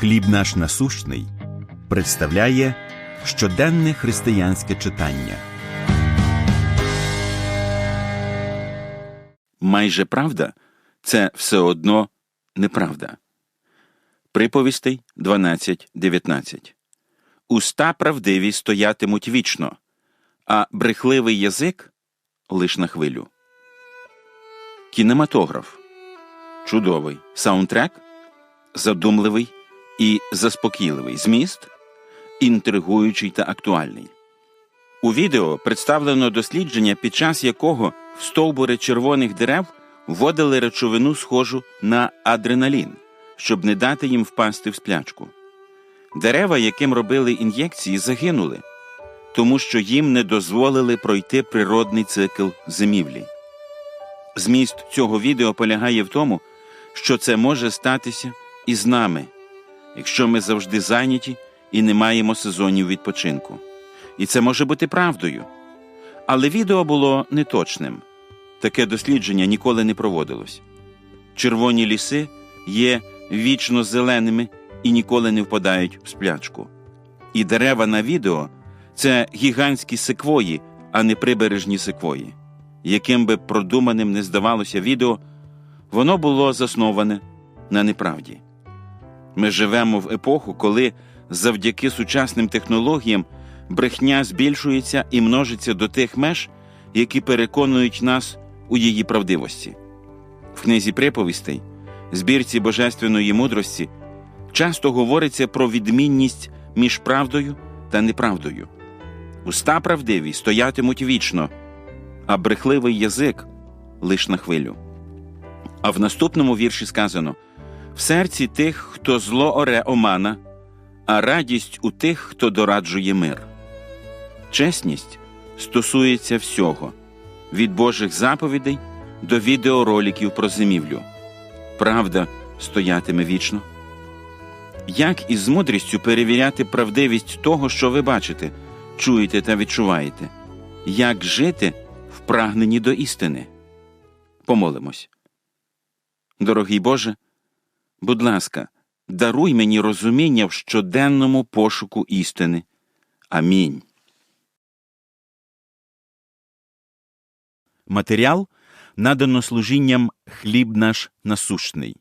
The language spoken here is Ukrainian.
Хліб наш насущний представляє щоденне християнське читання. Майже правда це все одно неправда. Приповістей 12.19 Уста правдиві стоятимуть вічно, а брехливий язик лиш на хвилю. Кінематограф чудовий саундтрек задумливий і заспокійливий зміст, інтригуючий та актуальний. У відео представлено дослідження, під час якого в стовбури червоних дерев вводили речовину, схожу на адреналін, щоб не дати їм впасти в сплячку. Дерева, яким робили ін'єкції, загинули, тому що їм не дозволили пройти природний цикл зимівлі. Зміст цього відео полягає в тому, що це може статися і з нами, якщо ми завжди зайняті і не маємо сезонів відпочинку. І це може бути правдою. Але відео було неточним. Таке дослідження ніколи не проводилось. Червоні ліси є вічно зеленими і ніколи не впадають в сплячку. І дерева на відео це гігантські секвої, а не прибережні секвої. Яким би продуманим не здавалося відео, воно було засноване на неправді. Ми живемо в епоху, коли завдяки сучасним технологіям брехня збільшується і множиться до тих меж, які переконують нас у її правдивості. В книзі приповістей, збірці божественної мудрості, часто говориться про відмінність між правдою та неправдою. Уста правдиві стоятимуть вічно, а брехливий язик лиш на хвилю. А в наступному вірші сказано в серці тих, хто зло оре омана, а радість у тих, хто дораджує мир. Чесність стосується всього від Божих заповідей до відеороликів про зимівлю. Правда стоятиме вічно. Як із мудрістю перевіряти правдивість того, що ви бачите, чуєте та відчуваєте? Як жити в прагненні до істини? Помолимось. Дорогий Боже, будь ласка, даруй мені розуміння в щоденному пошуку істини. Амінь. Матеріал надано служінням Хліб наш насущний.